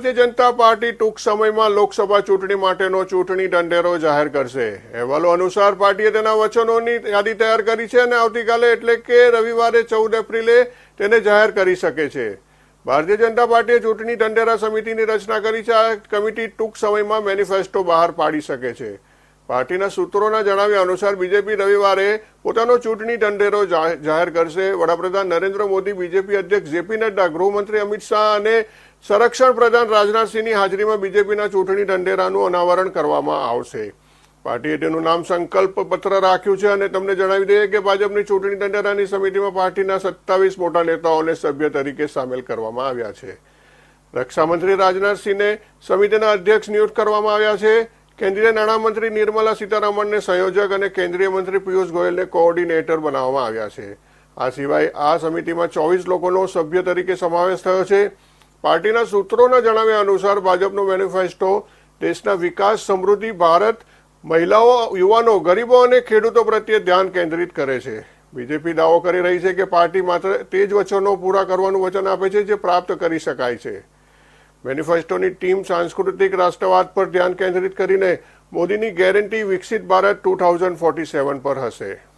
Bharatiya Janata party ટૂંક સમયમાં લોકસભા ચૂંટણી માટેનો ચૂંટણી ઢંઢેરો જાહેર કરશે. અહેવાલો અનુસાર પાર્ટીએ તેના વચનોની યાદી તૈયાર કરી છે અને આવતીકાલે એટલે કે રવિવારે ચૌદ એપ્રિલે તેને જાહેર કરી શકે છે. ભારતીય જનતા પાર્ટીએ ચૂંટણી ઢંઢેરા સમિતિની રચના કરી છે. આ કમિટી ટૂંક સમયમાં મેનિફેસ્ટો બહાર પાડી શકે છે. પાર્ટીના સૂત્રોના જણાવ્યા અનુસાર બીજેપી રવિવારે પોતાનો ચૂંટણી ઢંઢેરો જાહેર કરશે. વડાપ્રધાન નરેન્દ્ર મોદી, બીજેપી અધ્યક્ષ જેપી નડ્ડા, ગૃહમંત્રી અમિત શાહ અને સંરક્ષણ પ્રધાન રાજનાથસિંહની હાજરીમાં બીજેપીના ચૂંટણી ઢંઢેરાનું અનાવરણ કરવામાં આવશે. પાર્ટીએ તેનું નામ સંકલ્પ પત્ર રાખ્યું છે અને તમને જણાવી દઈએ કે ભાજપની ચૂંટણી ઢંઢેરાની સમિતિમાં પાર્ટીના સત્તાવીસ મોટા નેતાઓને સભ્ય તરીકે સામેલ કરવામાં આવ્યા છે. રક્ષામંત્રી રાજનાથસિંહને સમિતિના અધ્યક્ષ નિયુક્ત કરવામાં આવ્યા છે. કેન્દ્રીય નાણામંત્રી નિર્મલા સીતારામનને સંયોજક અને કેન્દ્રીય મંત્રી પિયુષ ગોયલને કોઓર્ડિનેટર બનાવવામાં આવ્યા છે. આ સિવાય આ સમિતિમાં ચોવીસ લોકોનો સભ્ય તરીકે સમાવેશ થયો છે. પાર્ટીના સૂત્રોના જણાવ્યા અનુસાર ભાજપનો મેનિફેસ્ટો દેશના વિકાસ, સમૃદ્ધિ, ભારત, મહિલાઓ, યુવાનો, ગરીબો અને ખેડૂતો પ્રત્યે ધ્યાન કેન્દ્રિત કરે છે. બીજેપી દાવો કરી રહી છે કે પાર્ટી માત્ર તે જ વચનો પૂરા કરવાનું વચન આપે છે જે પ્રાપ્ત કરી શકાય છે. મેનિફેસ્ટોની ટીમ સાંસ્કૃતિક રાષ્ટ્રવાદ પર ધ્યાન કેન્દ્રિત કરીને મોદીની ગેરંટી વિકસિત Bharat two thousand forty seven પર હશે.